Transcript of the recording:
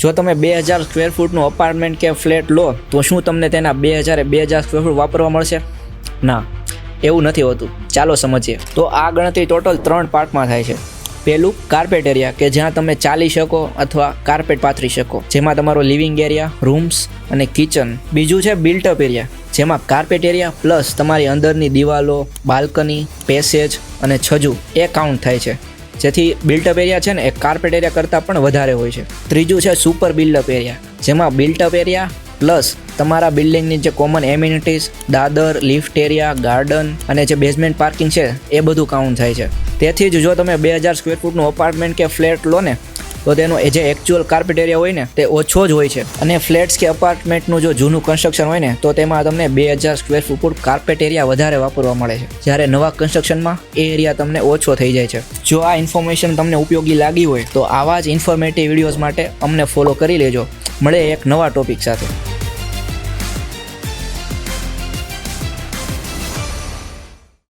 જો તમે બે હજાર સ્ક્વેર ફૂટનું અપાર્ટમેન્ટ કે ફ્લેટ લો, તો શું તમને તેના બે હજારે બે હજાર સ્ક્વેર ફૂટ વાપરવા મળશે? ના, એવું નથી હોતું. ચાલો સમજીએ. તો આ ગણતરી ટોટલ ત્રણ પાર્ટમાં થાય છે. પહેલું કાર્પેટ એરિયા કે જ્યાં તમે ચાલી શકો અથવા કાર્પેટ પાથરી શકો. જેમાં તમારો લિવિંગ એરિયા રૂમ્સ અને કિચન બીજું છે બિલ્ટઅપ એરિયા જેમાં કાર્પેટ એરિયા પ્લસ તમારી અંદરની દિવાલો બાલ્કની પેસેજ અને છજુ એ કાઉન્ટ થાય છે. જેથી બિલ્ટઅપ એરિયા છે ને એ કાર્પેટ એરિયા કરતાં પણ વધારે હોય છે. ત્રીજું છે સુપર બિલ્ડઅપ એરિયા જેમાં બિલ્ટઅપ એરિયા પ્લસ તમારા બિલ્ડિંગની જે કોમન એમ્યુનિટીઝ દાદર લિફ્ટ એરિયા ગાર્ડન અને જે બેઝમેન્ટ પાર્કિંગ છે, એ બધું કાઉન્ટ થાય છે. તેથી જ જો તમે બે હજાર સ્ક્વેર ફૂટનું અપાર્ટમેન્ટ કે ફ્લેટ લો ને તો તેનો જે એકચ્યુઅલ કાર્પેટ એરિયા હોય ને, તે ઓછો જ હોય છે. અને ફ્લેટ્સ કે અપાર્ટમેન્ટનું જો જૂનું કન્સ્ટ્રક્શન હોય ને, તો તેમાં તમને બે હજાર સ્ક્વેર ફૂટ કાર્પેટ એરિયા વધારે વાપરવા મળે છે. જ્યારે નવા કન્સ્ટ્રક્શનમાં એ એરિયા તમને ઓછો થઈ જાય છે. જો આ ઇન્ફોર્મેશન તમને ઉપયોગી લાગી હોય, તો આવા જ ઇન્ફોર્મેટિવ વિડીયોઝ માટે અમને ફોલો કરી લેજો. મળે એક નવા ટોપિક સાથે.